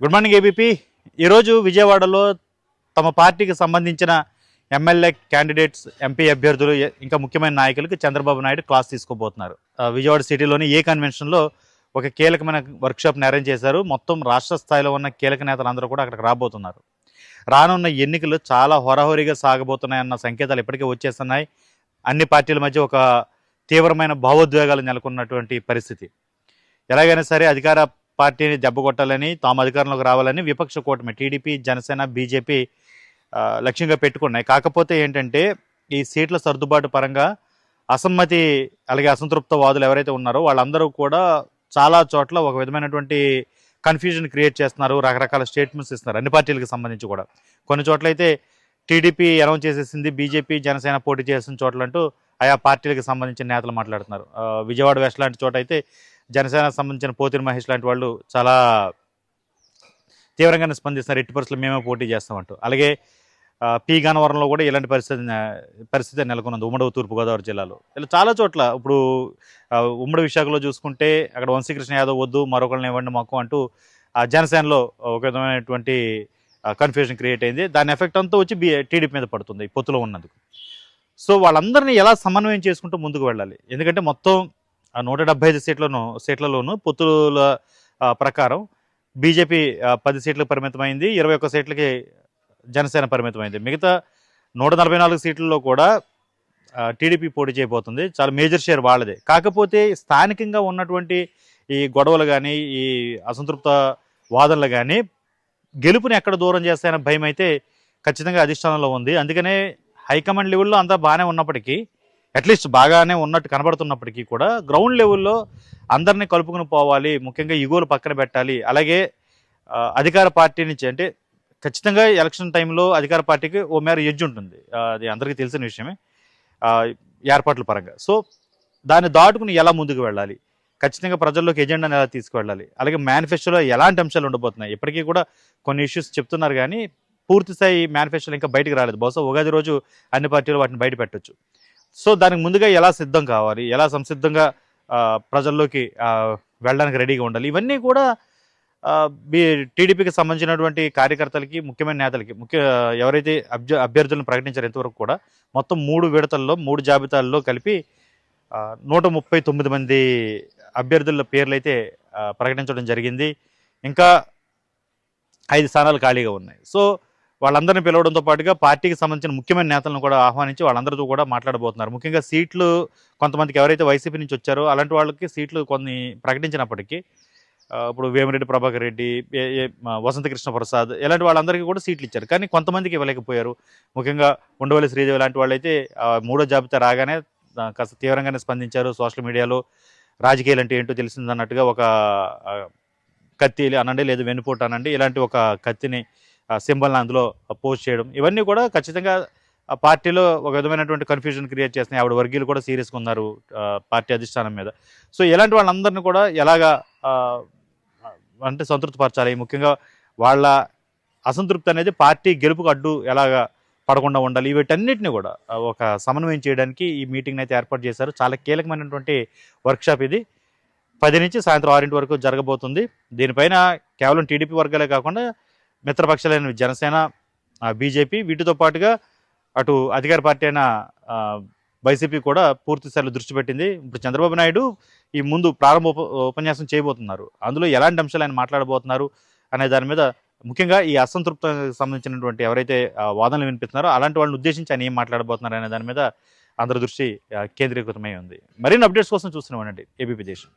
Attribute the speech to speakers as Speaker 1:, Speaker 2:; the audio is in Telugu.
Speaker 1: గుడ్ మార్నింగ్ ఏబీపీ ఈరోజు విజయవాడలో తమ పార్టీకి సంబంధించిన ఎమ్మెల్యే క్యాండిడేట్స్ ఎంపీ అభ్యర్థులు ఇంకా ముఖ్యమైన నాయకులకు చంద్రబాబు నాయుడు క్లాస్ తీసుకోబోతున్నారు. ఆ, విజయవాడ సిటీలోని ఏ కన్వెన్షన్లో ఒక కీలకమైన వర్క్షాప్ని అరేంజ్ చేశారు. మొత్తం రాష్ట్ర స్థాయిలో ఉన్న కీలక నేతలందరూ కూడా అక్కడికి రాబోతున్నారు. రానున్న ఎన్నికలు చాలా హోరాహోరీగా సాగబోతున్నాయన్న సంకేతాలు ఇప్పటికే వచ్చేస్తున్నాయి. అన్ని పార్టీల మధ్య ఒక తీవ్రమైన భావోద్వేగాలు నెలకొన్నటువంటి పరిస్థితి. ఎలాగైనా సరే అధికార పార్టీని దెబ్బకొట్టాలని తాము అధికారంలోకి రావాలని విపక్ష కూటమి టీడీపీ జనసేన బీజేపీ లక్ష్యంగా పెట్టుకున్నాయి. కాకపోతే ఏంటంటే ఈ సీట్ల సర్దుబాటు పరంగా అసమ్మతి అలాగే అసంతృప్త వాదులు ఎవరైతే ఉన్నారో వాళ్ళందరూ కూడా చాలా చోట్ల ఒక విధమైనటువంటి కన్ఫ్యూజన్ క్రియేట్ చేస్తున్నారు రకరకాల స్టేట్మెంట్స్ ఇస్తున్నారు అన్ని పార్టీలకు సంబంధించి కూడా. కొన్ని చోట్ల అయితే టీడీపీ అనౌన్స్ చేసేసింది బీజేపీ జనసేన పోటీ చేసిన చోట్లంటూ ఆయా పార్టీలకు సంబంధించిన నేతలు మాట్లాడుతున్నారు. విజయవాడ వెస్ట్ లాంటి చోట అయితే జనసేనకు సంబంధించిన పోతిరి మహేష్ లాంటి వాళ్ళు చాలా తీవ్రంగానే స్పందిస్తున్నారు. ఎట్టి పరిస్థితులు మేమే పోటీ చేస్తామంటూ. అలాగే ఆ, పి గన్నవరంలో కూడా ఇలాంటి పరిస్థితి పరిస్థితి నెలకొన్నది. ఉమ్మడి తూర్పుగోదావరి జిల్లాలో. ఇలా చాలా చోట్ల ఇప్పుడు ఉమ్మడి విశాఖలో చూసుకుంటే అక్కడ వంశీకృష్ణ యాదవ్ వద్దు మరొకరిని ఇవ్వండి మాకు అంటూ ఆ జనసేనలో ఒక విధమైనటువంటి కన్ఫ్యూజన్ క్రియేట్ అయింది. దాని ఎఫెక్ట్ అంతా వచ్చి బి టీడీపీ మీద పడుతుంది పొత్తులో ఉన్నందుకు. సో వాళ్ళందరినీ ఎలా సమన్వయం చేసుకుంటూ ముందుకు వెళ్ళాలి? ఎందుకంటే మొత్తం నూట డెబ్బై ఐదు సీట్లను సీట్లలోనూ పొత్తుల ప్రకారం బీజేపీ పది సీట్లకు పరిమితమైంది ఇరవై ఒక్క సీట్లకి జనసేన పరిమితమైంది. మిగతా నూట నలభై నాలుగు సీట్లలో కూడా టీడీపీ పోటీ చేయబోతుంది. చాలా మేజర్ షేర్ వాళ్ళదే. కాకపోతే స్థానికంగా ఉన్నటువంటి ఈ గొడవలు కానీ ఈ అసంతృప్త వాదనలు కానీ గెలుపుని ఎక్కడ దూరం చేస్తాయనే భయం అయితే ఖచ్చితంగా అధిష్టానంలో ఉంది. అందుకనే హైకమాండ్ లెవెల్లో అంతా బాగానే ఉన్నప్పటికీ అట్లీస్ట్ బాగానే ఉన్నట్టు కనబడుతున్నప్పటికీ కూడా గ్రౌండ్ లెవెల్లో అందరినీ కలుపుకుని పోవాలి ముఖ్యంగా ఇగోలు పక్కన పెట్టాలి. అలాగే అధికార పార్టీ నుంచి అంటే ఖచ్చితంగా ఎలక్షన్ టైంలో అధికార పార్టీకి ఓ మేర ఎడ్జ్ ఉంటుంది. అది అందరికీ తెలిసిన విషయమే. ఏర్పాట్ల పరంగా. సో దాన్ని దాటుకుని ఎలా ముందుకు వెళ్ళాలి? ఖచ్చితంగా ప్రజల్లోకి ఎజెండాని ఎలా తీసుకువెళ్ళాలి? అలాగే మేనిఫెస్టోలో ఎలాంటి అంశాలు ఉండబోతున్నాయి? ఇప్పటికీ కూడా కొన్ని ఇష్యూస్ చెప్తున్నారు కానీ పూర్తి స్థాయి మేనిఫెస్టోలు ఇంకా బయటకు రాలేదు. బహుశా ఉగాది రోజు అన్ని పార్టీలు వాటిని బయట పెట్టొచ్చు. సో దానికి ముందుగా ఎలా సిద్ధం కావాలి? ఎలా సంసిద్ధంగా ప్రజల్లోకి వెళ్ళడానికి రెడీగా ఉండాలి? ఇవన్నీ కూడా మీ టీడీపీకి సంబంధించినటువంటి కార్యకర్తలకి ముఖ్యమైన నేతలకి ముఖ్య ఎవరైతే అభ్య అభ్యర్థులను ప్రకటించారు ఇంతవరకు కూడా మొత్తం మూడు విడతల్లో మూడు జాబితాల్లో కలిపి నూట ముప్పై తొమ్మిది మంది అభ్యర్థుల పేర్లు అయితే ప్రకటించడం జరిగింది. ఇంకా ఐదు స్థానాలు ఖాళీగా ఉన్నాయి. సో వాళ్ళందరిని పిలవడంతో పాటుగా పార్టీకి సంబంధించిన ముఖ్యమైన నేతలను కూడా ఆహ్వానించి వాళ్ళందరితో కూడా మాట్లాడబోతున్నారు. ముఖ్యంగా సీట్లు కొంతమందికి ఎవరైతే వైసీపీ నుంచి వచ్చారో అలాంటి వాళ్ళకి సీట్లు కొన్ని ప్రకటించినప్పటికీ ఇప్పుడు వేమిరెడ్డి ప్రభాకర్ రెడ్డి వసంతకృష్ణ ప్రసాద్ ఇలాంటి వాళ్ళందరికీ కూడా సీట్లు ఇచ్చారు. కానీ కొంతమందికి ఇవ్వలేకపోయారు. ముఖ్యంగా ఉండవల్లి శ్రీదేవి లాంటి వాళ్ళైతే మూడో జాబితా రాగానే కాస్త తీవ్రంగానే స్పందించారు సోషల్ మీడియాలో. రాజకీయాలు అంటే ఏంటో తెలిసిందన్నట్టుగా ఒక కత్తి అనండి లేదు వెన్నుపోటు అనండి ఇలాంటి ఒక కత్తిని సింబల్ని అందులో పోస్ట్ చేయడం. ఇవన్నీ కూడా ఖచ్చితంగా ఆ పార్టీలో ఒక విధమైనటువంటి కన్ఫ్యూజన్ క్రియేట్ చేస్తున్నాయి. ఆవిడ వర్గీయులు కూడా సీరియస్గా ఉన్నారు పార్టీ అధిష్టానం మీద. సో ఇలాంటి వాళ్ళందరినీ కూడా ఎలాగా అంటే సంతృప్తిపరచాలి. ముఖ్యంగా వాళ్ళ అసంతృప్తి అనేది పార్టీ గెలుపుకు అడ్డు ఎలాగా పడకుండా ఉండాలి. వీటన్నిటిని కూడా ఒక సమన్వయం చేయడానికి ఈ మీటింగ్ని అయితే ఏర్పాటు చేశారు. చాలా కీలకమైనటువంటి వర్క్షాప్ ఇది. పది నుంచి సాయంత్రం ఆరింటి వరకు జరగబోతుంది. దీనిపైన కేవలం టీడీపీ వర్గాలే కాకుండా మిత్రపక్షాలైన జనసేన బీజేపీ వీటితో పాటుగా అటు అధికార పార్టీ అయిన వైసీపీ కూడా పూర్తిస్థాయిలో దృష్టి పెట్టింది. ఇప్పుడు చంద్రబాబు నాయుడు ఈ ముందు ప్రారంభ ఉప- ఉపన్యాసం చేయబోతున్నారు. అందులో ఎలాంటి అంశాలు ఆయన మాట్లాడబోతున్నారు అనే దాని మీద ముఖ్యంగా ఈ అసంతృప్త సంబంధించినటువంటి ఎవరైతే వాదనలు వినిపిస్తున్నారో అలాంటి వాళ్ళని ఉద్దేశించి ఆయన ఏం మాట్లాడబోతున్నారు అనే దాని మీద అందరి దృష్టి కేంద్రీకృతమై ఉంది. మరిన్ని అప్డేట్స్ కోసం చూస్తున్నామండి ఏబీపీ దేశం